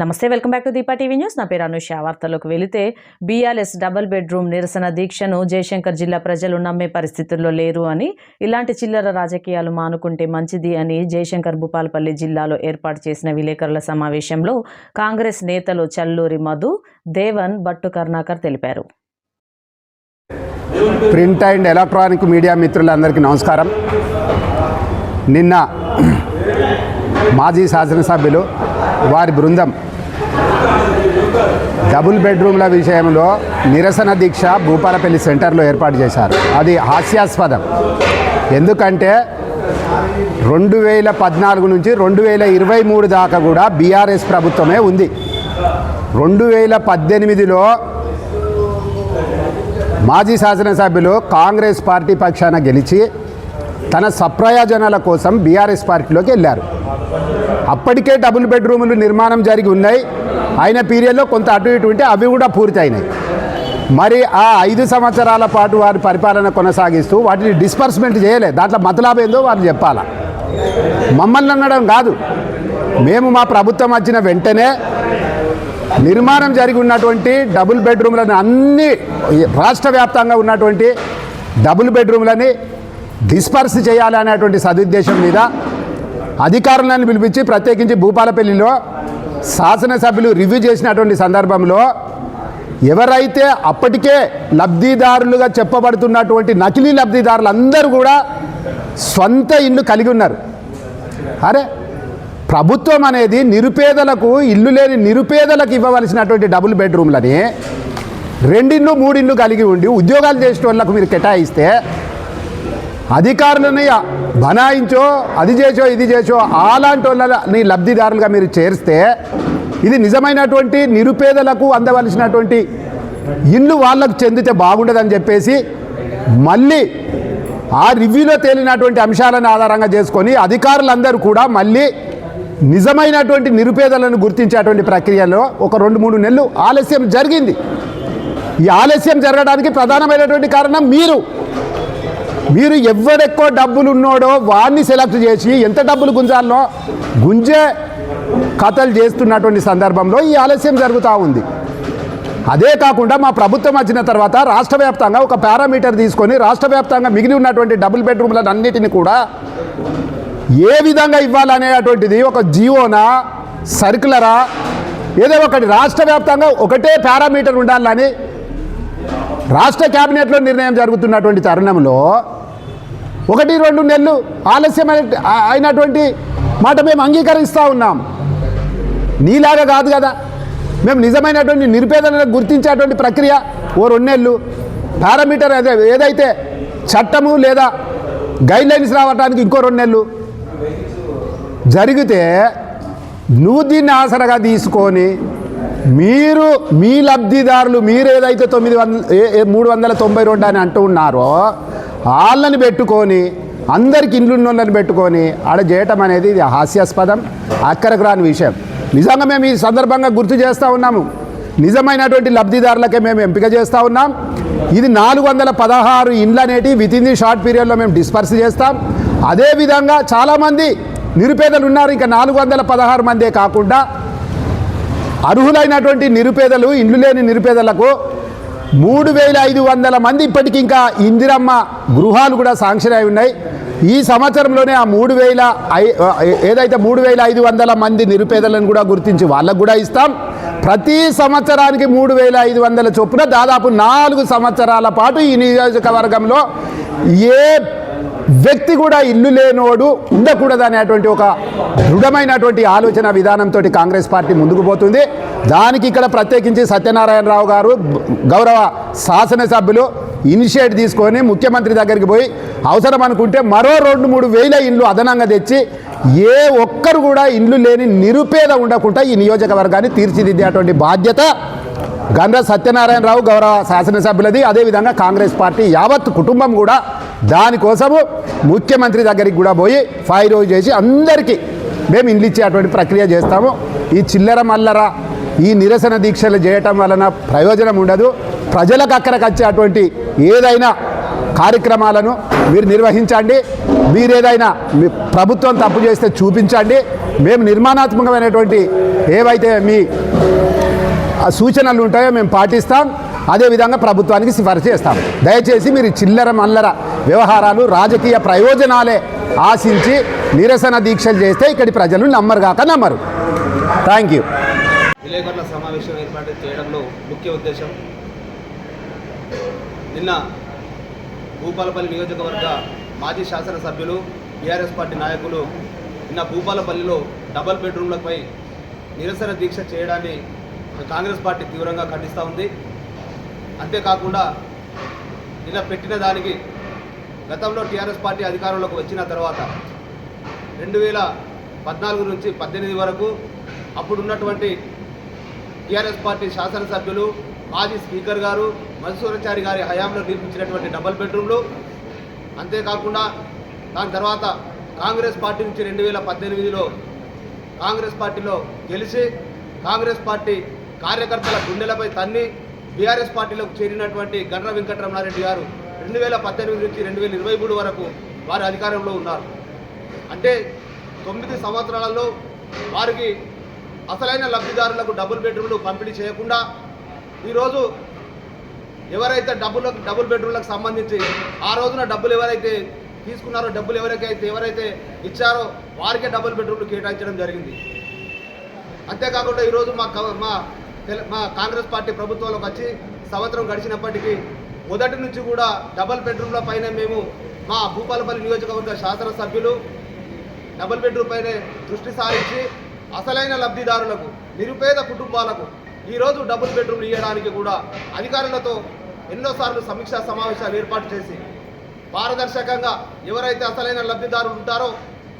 నమస్తే welcome back to Deepa TV news. నా పేరు అనుష. వార్తలోకి వెళితే బీఆర్ఎస్ డబుల్ బెడ్రూమ్ నిరసన దీక్షను జయశంకర్ జిల్లా ప్రజలు నమ్మే పరిస్థితుల్లో లేరు అని ఇలాంటి చిల్లర రాజకీయాలు మానుకుంటే మంచిది అని జయశంకర్ భూపాలపల్లి జిల్లాలో ఏర్పాటు చేసిన విలేకరుల సమావేశంలో కాంగ్రెస్ నేతలు చల్లూరి మధు దేవన్ భట్టు కరుణాకర్ తెలిపారు. ప్రింట్ అండ్ ఎలక్ట్రానిక్ మీడియా మిత్రులందరికీ నమస్కారం. నిన్న మాజీ శాసనసభ్యులు వారి బృందం. డబుల్ బెడ్రూమ్ల విషయంలో నిరసన దీక్ష భూపాలపల్లి సెంటర్లో ఏర్పాటు చేశారు. అది హాస్యాస్పదం. ఎందుకంటే రెండు వేల పద్నాలుగు నుంచి రెండు వేల ఇరవై మూడు దాకా కూడా బీఆర్ఎస్ ప్రభుత్వమే ఉంది. రెండు వేల పద్దెనిమిదిలో మాజీ శాసనసభ్యులు కాంగ్రెస్ పార్టీ పక్షాన గెలిచి తన సప్రయోజనాల కోసం బీఆర్ఎస్ పార్టీలోకి వెళ్ళారు. అప్పటికే డబుల్ బెడ్రూములు నిర్మాణం జరిగి ఉన్నాయి. అయిన పీరియడ్లో కొంత అటు ఇటు ఉంటే అవి కూడా పూర్తయినాయి. మరి ఆ ఐదు సంవత్సరాల పాటు వారి పరిపాలన కొనసాగిస్తూ వాటిని డిస్పర్స్మెంట్ చేయలేదు దాంట్లో మతలాభం ఏందో వారు చెప్పాలా? మమ్మల్ని అనడం కాదు. మేము మా ప్రభుత్వం వచ్చిన వెంటనే నిర్మాణం జరిగి ఉన్నటువంటి డబుల్ బెడ్రూమ్లను అన్ని రాష్ట్ర వ్యాప్తంగా ఉన్నటువంటి డబుల్ బెడ్రూమ్లని డిస్పర్స్ చేయాలనేటువంటి సదుద్దేశం మీద అధికారులను పిలిపించి ప్రత్యేకించి భూపాలపల్లిలో శాసనసభ్యులు రివ్యూ చేసినటువంటి సందర్భంలో ఎవరైతే అప్పటికే లబ్ధిదారులుగా చెప్పబడుతున్నటువంటి నకిలీ లబ్ధిదారులు అందరూ కూడా సొంత ఇల్లు కలిగి ఉన్నారు. అరే ప్రభుత్వం అనేది నిరుపేదలకు ఇల్లు లేని నిరుపేదలకు ఇవ్వవలసినటువంటి డబుల్ బెడ్రూమ్లని రెండిళ్ళు మూడిళ్ళు కలిగి ఉండి ఉద్యోగాలు చేసిన వాళ్ళకు మీరు కేటాయిస్తే అధికారులని బనాయించో అది చేసో ఇది చేసో అలాంటి వాళ్ళని లబ్ధిదారులుగా మీరు చేరిస్తే ఇది నిజమైనటువంటి నిరుపేదలకు అందవలసినటువంటి ఇల్లు వాళ్ళకు చెందితే బాగుండదని చెప్పేసి మళ్ళీ ఆ రివ్యూలో తేలినటువంటి అంశాలను ఆధారంగా చేసుకొని అధికారులందరూ కూడా మళ్ళీ నిజమైనటువంటి నిరుపేదలను గుర్తించేటువంటి ప్రక్రియలో ఒక రెండు మూడు నెలలు ఆలస్యం జరిగింది. ఈ ఆలస్యం జరగడానికి ప్రధానమైనటువంటి కారణం మీరు. మీరు ఎవడెక్కువ డబ్బులు ఉన్నాడో వాడిని సెలెక్ట్ చేసి ఎంత డబ్బులు గుంజాలనో గుంజే కథలు చేస్తున్నటువంటి సందర్భంలో ఈ ఆలస్యం జరుగుతూ ఉంది. అదే కాకుండా మా ప్రభుత్వం వచ్చిన తర్వాత రాష్ట్ర వ్యాప్తంగా ఒక పారామీటర్ తీసుకొని రాష్ట్ర వ్యాప్తంగా మిగిలి ఉన్నటువంటి డబుల్ బెడ్రూమ్లను అన్నిటిని కూడా ఏ విధంగా ఇవ్వాలనేటువంటిది ఒక జియోనా సర్కులరా ఏదో ఒకటి రాష్ట్ర వ్యాప్తంగా ఒకటే పారామీటర్ ఉండాలని రాష్ట్ర క్యాబినెట్లో నిర్ణయం జరుగుతున్నటువంటి తరుణంలో ఒకటి రెండు నెలలు ఆలస్యం అయిన- అయినటువంటి మాట మేము అంగీకరిస్తూ ఉన్నాం. నీలాగా కాదు కదా. మేము నిజమైనటువంటి నిరుపేదలను గుర్తించేటువంటి ప్రక్రియ ఓ రెండు నెలలు. పారామీటర్ అదే ఏదైతే చట్టము లేదా గైడ్ లైన్స్ రావడానికి ఇంకో రెండు నెలలు. జరిగితే నువ్వు దీన్ని ఆసరగా తీసుకొని మీరు మీ లబ్ధిదారులు మీరు ఏదైతే తొమ్మిది వందల ఏ- ఏ మూడు వందల తొంభై రెండు అని అంటూ ఉన్నారో వాళ్ళని పెట్టుకొని అందరికి ఇండ్లు ఉన్నోళ్ళని పెట్టుకొని ఆడ చేయటం అనేది ఇది హాస్యాస్పదం అక్కరకు రాని విషయం. నిజంగా మేము ఈ సందర్భంగా గుర్తు చేస్తూ ఉన్నాము. నిజమైనటువంటి లబ్ధిదారులకే మేము ఎంపిక చేస్తూ ఉన్నాం. ఇది నాలుగు వందల పదహారు ఇండ్లు అనేటివి విత్ ఇన్ ది షార్ట్ పీరియడ్లో మేము డిస్పర్స్ చేస్తాం. అదేవిధంగా చాలామంది నిరుపేదలు ఉన్నారు. ఇంకా నాలుగు వందల పదహారు మందే కాకుండా అర్హులైనటువంటి నిరుపేదలు ఇండ్లు లేని నిరుపేదలకు మూడు వేల ఐదు వందల మంది ఇప్పటికి ఇంకా ఇందిరమ్మ గృహాలు కూడా శాంక్షన్ అయి ఉన్నాయి. ఈ సంవత్సరంలోనే ఆ మూడు వేల ఐ- ఏదైతే మూడు వేల ఐదు వందల మంది నిరుపేదలను కూడా గుర్తించి వాళ్ళకు కూడా ఇస్తాం. ప్రతి సంవత్సరానికి మూడు వేల ఐదు వందల చొప్పున దాదాపు నాలుగు సంవత్సరాల పాటు ఈ నియోజకవర్గంలో ఏ వ్యక్తి కూడా ఇల్లు లేనోడు ఉండకూడదు అనేటువంటి ఒక దృఢమైనటువంటి ఆలోచన విధానంతో కాంగ్రెస్ పార్టీ ముందుకు పోతుంది. దానికి ఇక్కడ ప్రత్యేకించి సత్యనారాయణరావు గారు గౌరవ శాసనసభ్యులు ఇనిషియేట్ తీసుకొని ముఖ్యమంత్రి దగ్గరికి పోయి అవసరం అనుకుంటే మరో రెండు మూడు వేల ఇండ్లు అదనంగా తెచ్చి ఏ ఒక్కరు కూడా ఇండ్లు లేని నిరుపేద ఉండకుండా ఈ నియోజకవర్గాన్ని తీర్చిదిద్దేటువంటి బాధ్యత గండ్ర సత్యనారాయణరావు గౌరవ శాసనసభ్యులది. అదేవిధంగా కాంగ్రెస్ పార్టీ యావత్ కుటుంబం కూడా దానికోసము ముఖ్యమంత్రి దగ్గరికి కూడా పోయి ఫైవ్ రోజు చేసి అందరికీ మేము ఇండ్లు ఇచ్చేటువంటి ప్రక్రియ చేస్తాము. ఈ చిల్లర మల్లర ఈ నిరసన దీక్షలు చేయటం వలన ప్రయోజనం ఉండదు. ప్రజలకు అక్కడికి వచ్చేటువంటి ఏదైనా కార్యక్రమాలను మీరు నిర్వహించండి. మీరేదైనా మీ ప్రభుత్వం తప్పు చేస్తే చూపించండి. మేము నిర్మాణాత్మకమైనటువంటి ఏవైతే మీ సూచనలు ఉంటాయో మేము పాటిస్తాం. అదేవిధంగా ప్రభుత్వానికి సిఫార్సు చేస్తాం. దయచేసి మీరు చిల్లర మల్లర వ్యవహారాలు రాజకీయ ప్రయోజనాలే ఆశించి నిరసన దీక్షలు చేస్తే ఇక్కడి ప్రజలు నమ్మరు కాక నమ్మరు. థ్యాంక్ యూ విలేకరుల సమావేశం ఏర్పాటు చేయడంలో ముఖ్య ఉద్దేశం నిన్న భూపాలపల్లి నియోజకవర్గ మాజీ శాసనసభ్యులు బీఆర్ఎస్ పార్టీ నాయకులు నిన్న భూపాలపల్లిలో డబల్ బెడ్రూమ్లపై నిరసన దీక్ష చేయడాన్ని కాంగ్రెస్ పార్టీ తీవ్రంగా ఖండిస్తూ ఉంది. అంతేకాకుండా నిన్న పెట్టిన దానికి గతంలో టీఆర్ఎస్ పార్టీ అధికారంలోకి వచ్చిన తర్వాత రెండు వేల పద్నాలుగు నుంచి పద్దెనిమిది వరకు అప్పుడున్నటువంటి టీఆర్ఎస్ పార్టీ శాసనసభ్యులు మాజీ స్పీకర్ గారు మధుసూరచారి గారి హయాంలో నిర్మించినటువంటి డబల్ బెడ్రూమ్లు. అంతేకాకుండా దాని తర్వాత కాంగ్రెస్ పార్టీ నుంచి రెండు వేల పద్దెనిమిదిలో కాంగ్రెస్ పార్టీలో గెలిచి కాంగ్రెస్ పార్టీ కార్యకర్తల గుండెలపై తన్ని బీఆర్ఎస్ పార్టీలోకి చేరినటువంటి గండ్ర వెంకటరమణారెడ్డి గారు రెండు వేల పద్దెనిమిది నుంచి రెండు వేల ఇరవై మూడు వరకు వారు అధికారంలో ఉన్నారు. అంటే తొమ్మిది సంవత్సరాలలో వారికి అసలైన లబ్ధిదారులకు డబుల్ బెడ్రూమ్లు పంపిణీ చేయకుండా ఈరోజు ఎవరైతే డబ్బులు డబుల్ బెడ్రూమ్లకు సంబంధించి ఆ రోజున డబ్బులు ఎవరైతే తీసుకున్నారో డబ్బులు ఎవరికైతే ఎవరైతే ఇచ్చారో వారికే డబుల్ బెడ్రూమ్లు కేటాయించడం జరిగింది. అంతేకాకుండా ఈరోజు మా క- మా మా కాంగ్రెస్ పార్టీ ప్రభుత్వంలోకి వచ్చి సంవత్సరం గడిచినప్పటికీ మొదటి నుంచి కూడా డబల్ బెడ్రూమ్ల పైన మేము మా భూపాలపల్లి నియోజకవర్గ శాసనసభ్యులు డబల్ బెడ్రూమ్ పైనే దృష్టి సారించి అసలైన లబ్ధిదారులకు నిరుపేద కుటుంబాలకు ఈరోజు డబుల్ బెడ్రూమ్లు ఇవ్వడానికి కూడా అధికారులతో ఎన్నోసార్లు సమీక్షా సమావేశాలు ఏర్పాటు చేసి పారదర్శకంగా ఎవరైతే అసలైన లబ్ధిదారులు ఉంటారో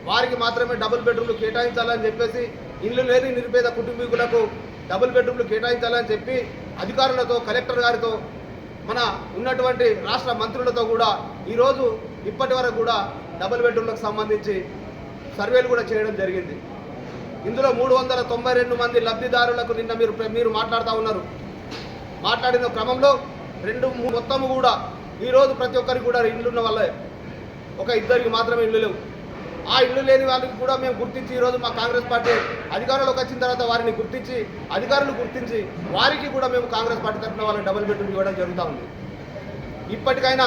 వారికి మాత్రమే డబుల్ బెడ్రూమ్లు కేటాయించాలని చెప్పేసి ఇల్లు లేని నిరుపేద కుటుంబీకులకు డబుల్ బెడ్రూమ్లు కేటాయించాలని చెప్పి అధికారులతో కలెక్టర్ గారితో మన ఉన్నటువంటి రాష్ట్ర మంత్రులతో కూడా ఈరోజు ఇప్పటి వరకు కూడా డబుల్ బెడ్రూమ్లకు సంబంధించి సర్వేలు కూడా చేయడం జరిగింది. ఇందులో మూడు వందల తొంభై రెండు మంది లబ్ధిదారులకు నిన్న మీరు మీరు మాట్లాడుతూ ఉన్నారు. మాట్లాడిన క్రమంలో రెండు మొత్తము కూడా ఈరోజు ప్రతి ఒక్కరికి కూడా ఇల్లున్న వల్లే ఒక ఇద్దరికి మాత్రమే ఇల్లు లేవు. ఆ ఇల్లు లేని వాళ్ళకి కూడా మేము గుర్తించి ఈరోజు మా కాంగ్రెస్ పార్టీ అధికారంలోకి వచ్చిన తర్వాత వారిని గుర్తించి అధికారులు గుర్తించి వారికి కూడా మేము కాంగ్రెస్ పార్టీ తరఫున వాళ్ళని డబుల్ బెడ్రూమ్ ఇవ్వడం జరుగుతూ ఉంది. ఇప్పటికైనా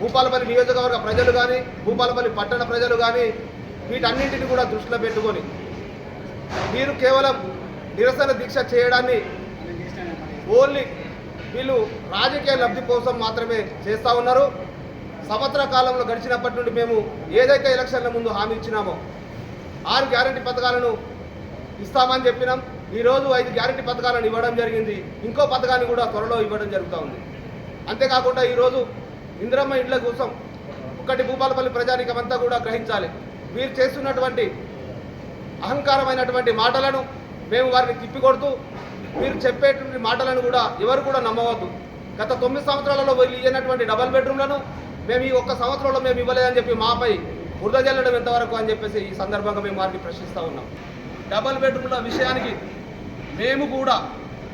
భూపాలపల్లి నియోజకవర్గ ప్రజలు కానీ భూపాలపల్లి పట్టణ ప్రజలు కానీ వీటన్నింటిని కూడా దృష్టిలో పెట్టుకొని మీరు కేవలం నిరసన దీక్ష చేయడాన్ని ఓన్లీ వీళ్ళు రాజకీయ లబ్ధి కోసం మాత్రమే చేస్తూ ఉన్నారు. సంవత్సర కాలంలో గడిచినప్పటి నుండి మేము ఏదైతే ఎలక్షన్ల ముందు హామీ ఇచ్చినామో ఆరు గ్యారంటీ పథకాలను ఇస్తామని చెప్పినాం. ఈరోజు ఐదు గ్యారంటీ పథకాలను ఇవ్వడం జరిగింది. ఇంకో పథకాన్ని కూడా త్వరలో ఇవ్వడం జరుగుతూ ఉంది. అంతేకాకుండా ఈరోజు ఇందిరమ్మ ఇండ్ల కోసం ఒకటి భూపాలపల్లి ప్రజానికమంతా కూడా గ్రహించాలి. వీరు చేస్తున్నటువంటి అహంకారమైనటువంటి మాటలను మేము వారిని తిప్పికొడుతూ మీరు చెప్పేటువంటి మాటలను కూడా ఎవరు కూడా నమ్మవద్దు. గత తొమ్మిది సంవత్సరాలలో వీళ్ళు ఇయ్యనటువంటి డబల్ బెడ్రూమ్లను మేము ఈ ఒక్క సంవత్సరంలో మేము ఇవ్వలేదని చెప్పి మాపై బురద జల్లడం ఎంతవరకు అని చెప్పేసి ఈ సందర్భంగా మేము వారిని ప్రశ్నిస్తూ ఉన్నాం. డబల్ బెడ్రూమ్ల విషయానికి మేము కూడా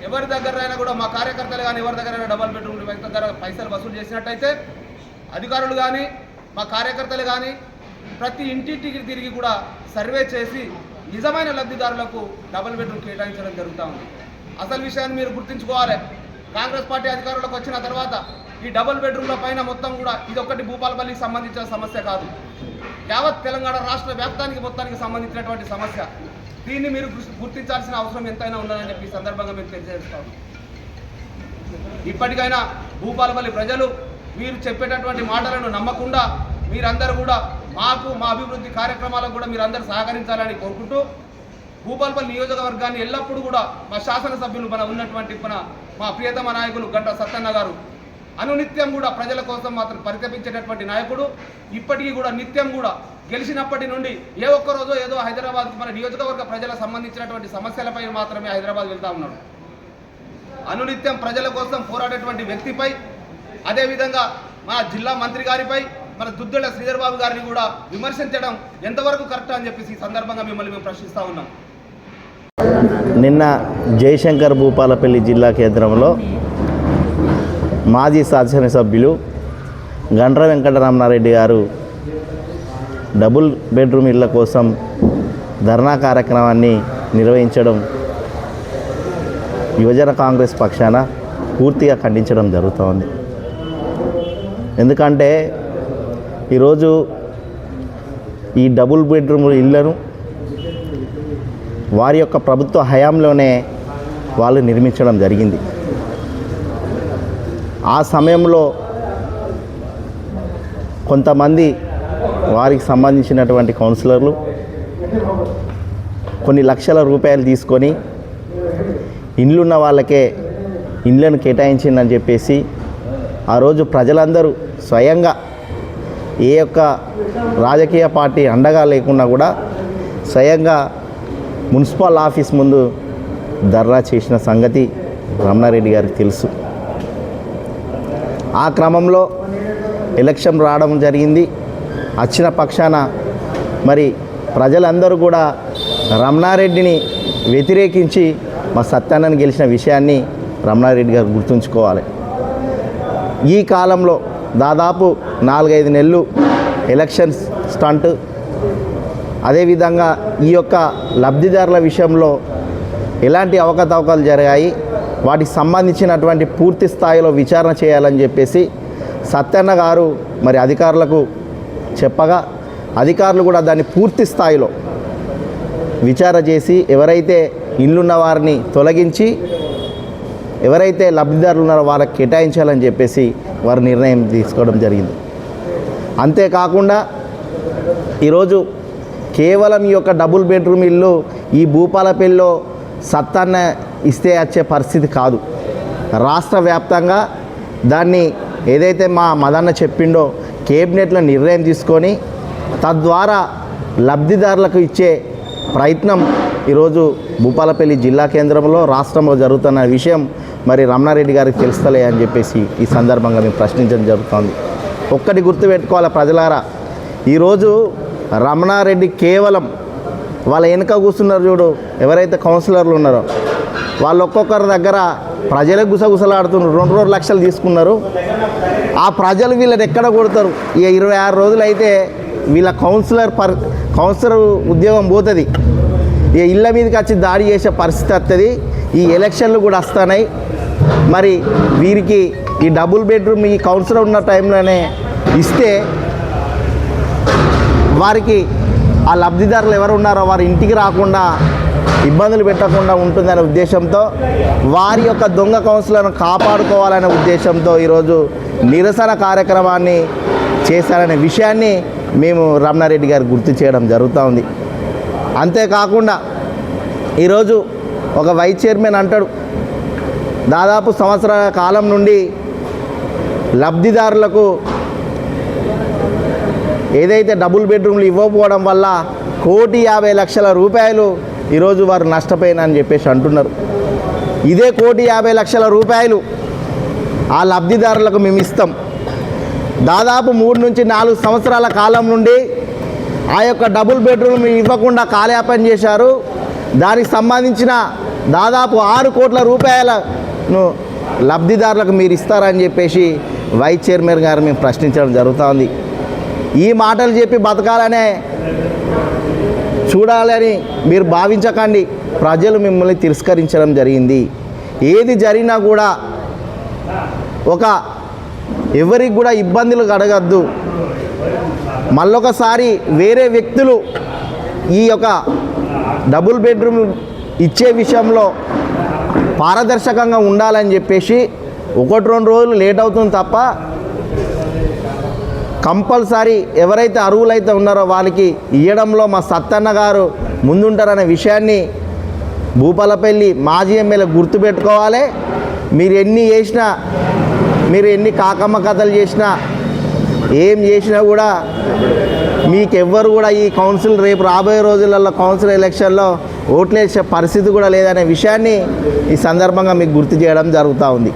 ఎవరి దగ్గరైనా కూడా మా కార్యకర్తలు కానీ ఎవరి దగ్గరైనా డబల్ బెడ్రూమ్ దగ్గర పైసలు వసూలు చేసినట్టయితే అధికారులు కానీ మా కార్యకర్తలు కానీ ప్రతి ఇంటింటికి తిరిగి కూడా సర్వే చేసి నిజమైన లబ్ధిదారులకు డబల్ బెడ్రూమ్ కేటాయించడం జరుగుతూ ఉంది. అసలు విషయాన్ని మీరు గుర్తుంచుకోవాలి. కాంగ్రెస్ పార్టీ అధికారంలోకి వచ్చిన తర్వాత ఈ డబుల్ బెడ్రూమ్ల పైన మొత్తం కూడా ఇదొక్కటి భూపాలపల్లికి సంబంధించిన సమస్య కాదు. యావత్ తెలంగాణ రాష్ట్ర వ్యాప్తానికి మొత్తానికి సంబంధించినటువంటి సమస్య. దీన్ని మీరు గుర్తించాల్సిన అవసరం ఎంతైనా ఉన్నదని చెప్పి ఈ సందర్భంగా మేము తెలియజేస్తాం. ఇప్పటికైనా భూపాలపల్లి ప్రజలు మీరు చెప్పేటటువంటి మాటలను నమ్మకుండా మీరందరూ కూడా మాకు మా అభివృద్ధి కార్యక్రమాలకు కూడా మీరందరూ సహకరించాలని కోరుకుంటూ భూపాలపల్లి నియోజకవర్గాన్ని ఎల్లప్పుడూ కూడా మా శాసనసభ్యులు మన ఉన్నటువంటి మన మా ప్రియతమ నాయకులు గంట సత్తన్న గారు అనునిత్యం కూడా ప్రజల కోసం మాత్రం పరితపించేటటువంటి నాయకుడు. ఇప్పటికీ కూడా నిత్యం కూడా గెలిచినప్పటి నుండి ఏ ఒక్కరోజు ఏదో హైదరాబాద్ మన నియోజకవర్గ ప్రజలకు సంబంధించినటువంటి సమస్యలపై మాత్రమే హైదరాబాద్ వెళ్తా ఉన్నాడు. అనునిత్యం ప్రజల కోసం పోరాడేటువంటి వ్యక్తిపై అదేవిధంగా మన జిల్లా మంత్రి గారిపై మన దుద్దుల శ్రీధర్ బాబు గారిని కూడా విమర్శించడం ఎంతవరకు కరెక్ట్ అని చెప్పేసి ఈ సందర్భంగా మిమ్మల్ని మేము ప్రశ్నిస్తూ ఉన్నాం. నిన్న జయశంకర్ భూపాలపల్లి జిల్లా కేంద్రంలో మాజీ శాసనసభ్యులు గండ్ర వెంకటరమణారెడ్డి గారు డబుల్ బెడ్రూమ్ ఇళ్ళ కోసం ధర్నా కార్యక్రమాన్ని నిర్వహించడం యువజన కాంగ్రెస్ పక్షాన పూర్తిగా ఖండించడం జరుగుతోంది. ఎందుకంటే ఈరోజు ఈ డబుల్ బెడ్రూమ్ ఇళ్ళను వారి యొక్క ప్రభుత్వ హయాంలోనే వాళ్ళు నిర్మించడం జరిగింది. ఆ సమయంలో కొంతమంది వారికి సంబంధించినటువంటి కౌన్సిలర్లు కొన్ని లక్షల రూపాయలు తీసుకొని ఇండ్లున్న వాళ్ళకే ఇండ్లను కేటాయించిందని చెప్పేసి ఆ రోజు ప్రజలందరూ స్వయంగా ఏ యొక్క రాజకీయ పార్టీ అండగా లేకున్నా కూడా స్వయంగా మున్సిపల్ ఆఫీస్ ముందు ధర్నా చేసిన సంగతి రమణారెడ్డి గారికి తెలుసు. ఆ క్రమంలో ఎలక్షన్ రావడం జరిగింది. వచ్చిన పక్షాన మరి ప్రజలందరూ కూడా రమణారెడ్డిని వ్యతిరేకించి మా సత్యాన్నని గెలిచిన విషయాన్ని రమణారెడ్డి గారు గుర్తుంచుకోవాలి. ఈ కాలంలో దాదాపు నాలుగైదు నెలలు ఎలక్షన్స్ స్టంట్. అదేవిధంగా ఈ యొక్క లబ్ధిదారుల విషయంలో ఎలాంటి అవకతవకలు జరిగాయి? వాటికి సంబంధించినటువంటి పూర్తి స్థాయిలో విచారణ చేయాలని చెప్పేసి సత్యన్న గారు మరి అధికారులకు చెప్పగా అధికారులు కూడా దాన్ని పూర్తి స్థాయిలో విచారణ చేసి ఎవరైతే ఇల్లున్న వారిని తొలగించి ఎవరైతే లబ్ధిదారులు ఉన్నారో వాళ్ళకి కేటాయించాలని చెప్పేసి వారు నిర్ణయం తీసుకోవడం జరిగింది. అంతేకాకుండా ఈరోజు కేవలం ఈ యొక్క డబుల్ బెడ్రూమ్ ఇల్లు ఈ భూపాలపల్లిలో సత్తాన్న ఇస్తే వచ్చే పరిస్థితి కాదు. రాష్ట్ర వ్యాప్తంగా దాన్ని ఏదైతే మా మదన్న చెప్పిండో కేబినెట్లో నిర్ణయం తీసుకొని తద్వారా లబ్ధిదారులకు ఇచ్చే ప్రయత్నం ఈరోజు భూపాలపల్లి జిల్లా కేంద్రంలో రాష్ట్రంలో జరుగుతున్న విషయం మరి రమణారెడ్డి గారికి తెలుస్తలే అని చెప్పేసి ఈ సందర్భంగా మేము ప్రశ్నించడం జరుగుతోంది. ఒక్కటి గుర్తుపెట్టుకోవాలి ప్రజలారా ఈరోజు రమణారెడ్డి కేవలం వాళ్ళ వెనుక కూర్చున్నారు చూడు ఎవరైతే కౌన్సిలర్లు ఉన్నారో వాళ్ళు ఒక్కొక్కరి దగ్గర ప్రజలే గుసగుసలాడుతున్నారు. రెండు రెండు లక్షలు తీసుకున్నారు. ఆ ప్రజలు వీళ్ళని ఎక్కడ కొడతారు? ఇక ఇరవై ఆరు రోజులు అయితే వీళ్ళ కౌన్సిలర్ పర్ కౌన్సిలర్ ఉద్యోగం పోతుంది. ఇక ఇళ్ళ మీదకి వచ్చి దాడి చేసే పరిస్థితి వస్తుంది ఈ ఎలక్షన్లు కూడా వస్తున్నాయి. మరి వీరికి ఈ డబుల్ బెడ్రూమ్ ఈ కౌన్సిలర్ ఉన్న టైంలోనే ఇస్తే వారికి ఆ లబ్ధిదారులు ఎవరు ఉన్నారో వారి ఇంటికి రాకుండా ఇబ్బందులు పెట్టకుండా ఉంటుందనే ఉద్దేశంతో వారి యొక్క దొంగ కౌన్సిలర్ను కాపాడుకోవాలనే ఉద్దేశంతో ఈరోజు నిరసన కార్యక్రమాన్ని చేశారనే విషయాన్ని మేము రమణారెడ్డి గారు గుర్తు చేయడం జరుగుతూ ఉంది. అంతేకాకుండా ఈరోజు ఒక వైస్ చైర్మన్ అంటాడు దాదాపు సంవత్సరాల కాలం నుండి లబ్ధిదారులకు ఏదైతే డబుల్ బెడ్రూమ్లు ఇవ్వకపోవడం వల్ల కోటి యాభై లక్షల రూపాయలు ఈరోజు వారు నష్టపోయినా చెప్పేసి అంటున్నారు. ఇదే కోటి యాభై లక్షల రూపాయలు ఆ లబ్ధిదారులకు మేము ఇస్తాం. దాదాపు మూడు నుంచి నాలుగు సంవత్సరాల కాలం నుండి ఆ యొక్క డబుల్ బెడ్రూమ్ ఇవ్వకుండా కాలయాపన చేశారు. దానికి సంబంధించిన దాదాపు ఆరు కోట్ల రూపాయలను లబ్ధిదారులకు మీరు ఇస్తారని చెప్పేసి వైస్ చైర్మన్ గారు మేము ప్రశ్నించడం జరుగుతోంది. ఈ మాటలు చెప్పి బతకాలనే చూడాలని మీరు భావించకండి. ప్రజలు మిమ్మల్ని తిరస్కరించడం జరిగింది. ఏది జరిగినా కూడా ఒక ఎవరికి కూడా ఇబ్బందులు కడగద్దు. మళ్ళొకసారి వేరే వ్యక్తులు ఈ యొక్క డబుల్ బెడ్రూమ్ ఇచ్చే విషయంలో పారదర్శకంగా ఉండాలని చెప్పేసి ఒకటి రెండు రోజులు లేట్ అవుతుంది తప్ప కంపల్సరీ ఎవరైతే అర్హులైతే ఉన్నారో వాళ్ళకి ఇవ్వడంలో మా సత్తన్న గారు ముందుంటారనే విషయాన్ని భూపాలపల్లి మాజీ ఎమ్మెల్యే గుర్తుపెట్టుకోవాలి. మీరు ఎన్ని చేసినా మీరు ఎన్ని కాకమ్మ కథలు చేసినా ఏం చేసినా కూడా మీకెవ్వరు కూడా ఈ కౌన్సిల్ రేపు రాబోయే రోజులలో కౌన్సిల్ ఎలక్షన్లో ఓట్లేసే పరిస్థితి కూడా లేదనే విషయాన్ని ఈ సందర్భంగా మీకు గుర్తు చేయడం జరుగుతూ ఉంది.